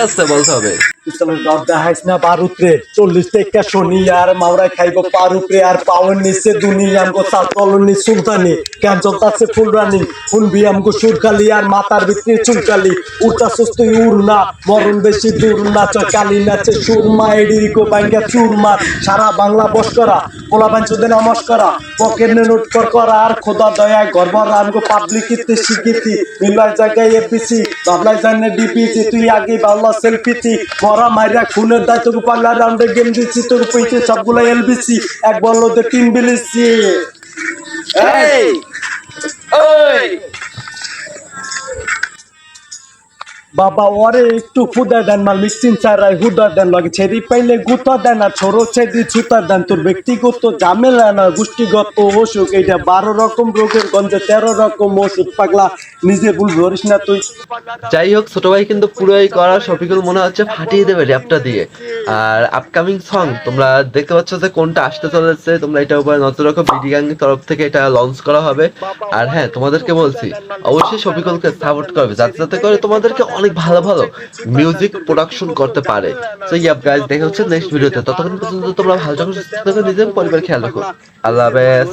আসছে বলতে হবে। দেখাইস না চুলকালি। সুস্থ না, মরণ বেশি দূর নাচ সুরমা বাইঙ্গা চুরমা। সারা বাংলা বস করা কোলা বাঞ্চুদে নমস করা। নোট আর খোদা দয়া গর্ব আমগো পাবলিক ইতে শিখিতি। জায়গায় জানে তুই আগে বাংলা সেলফিতি। মরা মাইরা খুনের দায় তোকে পাল্লা রাউন্ডে গেম দিচ্ছি তোর পইতে সবগুলো এলবিসি এক বলতে তিন বিলিসি এই ওই বাবা, ওরে একটু ফুদা দেন মাল মিক্সিং চারাই হুদা দেন লাগে ছেড়ি পাইলে গুতা দেন না ছোড়ো ছেড়ি ছুতা দেন। তোর ব্যক্তিগত ঝামেলা না, গোষ্ঠীগত অসুখ, এইটা বারো রকম রোগের গঞ্জে তেরো রকম ওষুধ, পাগলা, নিজে ভুল ধরিস না তুই। যাই হোক, ছোট ভাই কিন্তু পুরোই করা শফিকুল মনে হচ্ছে ফাটিয়ে দেবে র্যাপটা দিয়ে। আর আপকামিং সং তোমরা দেখতে পাচ্ছ যে কোনটা আসতে চলেছে, তোমরা এটার উপরে নজর রাখো বিডি গ্যাং তরফ থেকে এটা লঞ্চ করা হবে। আর হ্যাঁ তোমাদেরকে বলছি, অবশ্যই শফিকুলকে সাপোর্ট করবে, যাতে যাতে করে তোমাদেরকে অনেক ভালো ভালো মিউজিক প্রোডাকশন করতে পারে। তো ইয়াপ গাইজ দেখা হচ্ছে নেক্সট ভিডিওতে ততক্ষণ পর্যন্ত তোমরা ভালো থাকো, নিজের পরিবার খেয়াল রাখো। আল্লাহ হাফেজ।